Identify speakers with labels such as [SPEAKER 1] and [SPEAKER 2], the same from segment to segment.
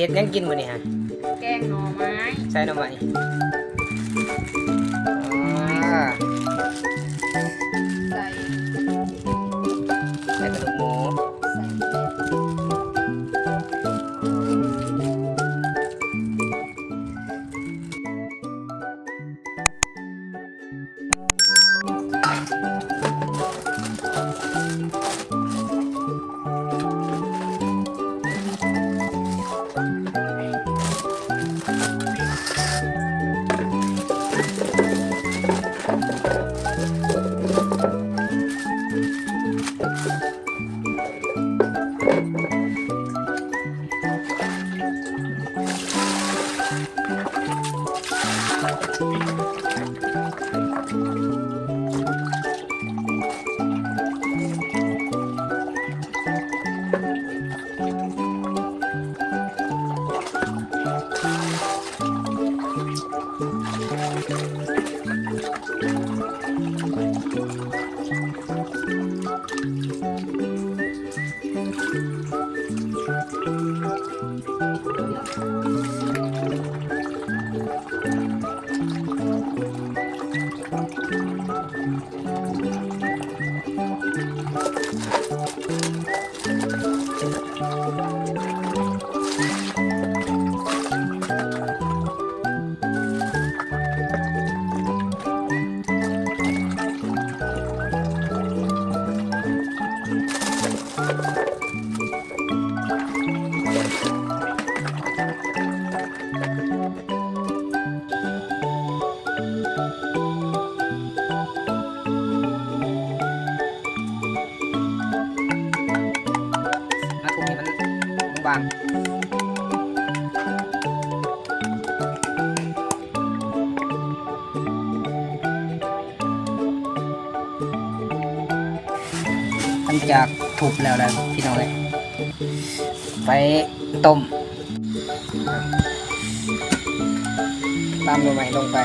[SPEAKER 1] เฮ็ดหยังกินมื้อนี้ฮะ
[SPEAKER 2] แกงหน่อไม้
[SPEAKER 1] ใส่หน่อไม้อ่า
[SPEAKER 2] ใส่
[SPEAKER 1] ใส่กระดูกหมู
[SPEAKER 2] ใส่ เห็
[SPEAKER 1] บางหลังจากทุบแล้วแล้วพี่น้องเลยไปต้มตามหน่อไม้ลงไป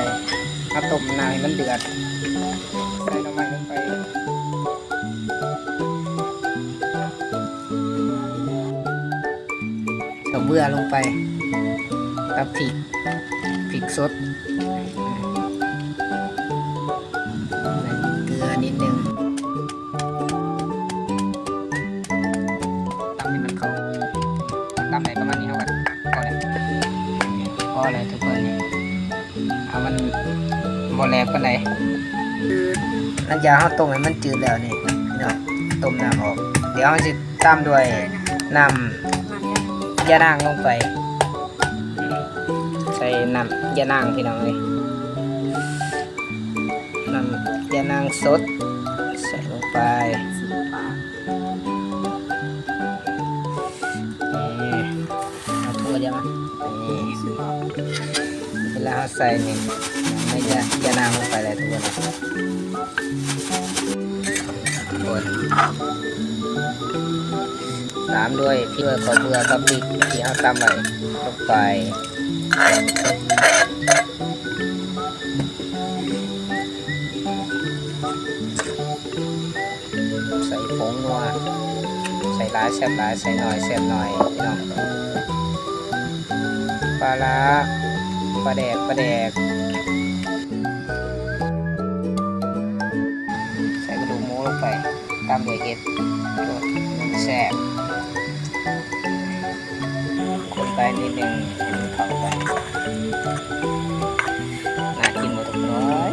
[SPEAKER 1] เอาต้มนานให้มันเดือดใส่หน่อไม้ลงไป กับเบื่อลงไปกับพริกพริกสดเกลือนิดนึงตำให้มันเข้าตำไหนประมาณนี้เท่ากันพอแล้วพอแล้วทุกคนนี่เอามันบอแลกปานใดหลังจากเราต้มให้มันจืดแล้วนี่พี่น้องต้มน้ำออก เดี๋ยวเราจะตามด้วยน้ำ
[SPEAKER 2] ยัง
[SPEAKER 1] ยานางลงไป ใส่น้ำยานางพี่น้องเลยน้ำยานางสด ใส่ลงไปนี่เอาทั่วเดียมานี่เวลาเราใส่นี่ไม่ยายานางลงไปเลยทุกคนนะทุกคน ตามด้วยพริกเกลือขอเบื่อกับพริกที่เราตำไว้ลงไปใส่ผงนัวใส่หลายแซ่บหลายใส่หน่อยแซ่บหน่อยพี่น้องปลาร้าปลาแดกปลาแดกใส่กระดูกหมูลงไปตามด้วยเห็ดรสแซ่บ นไปนิดนึงให้มันเข้าไปน่ากินหมดทุกร้อย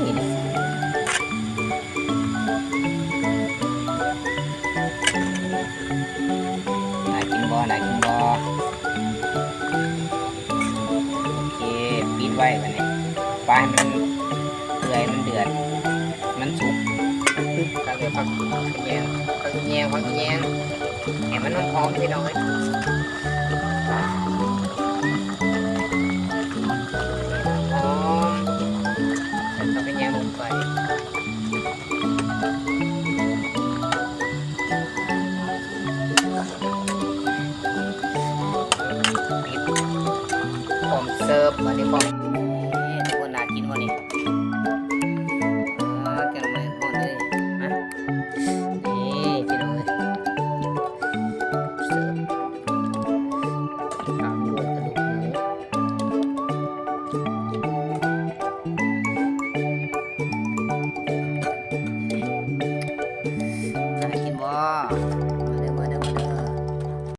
[SPEAKER 1] น่ากินบอน่ากินบอโอเคปิดไว้กันเนี่ยปลาให้มันเปื่อยมันเดือด มันสุกปึ๊บแล้วก็ผักแยงผักแยงผักแยงให้มันหอมๆพี่น้องเอ้ย เสิ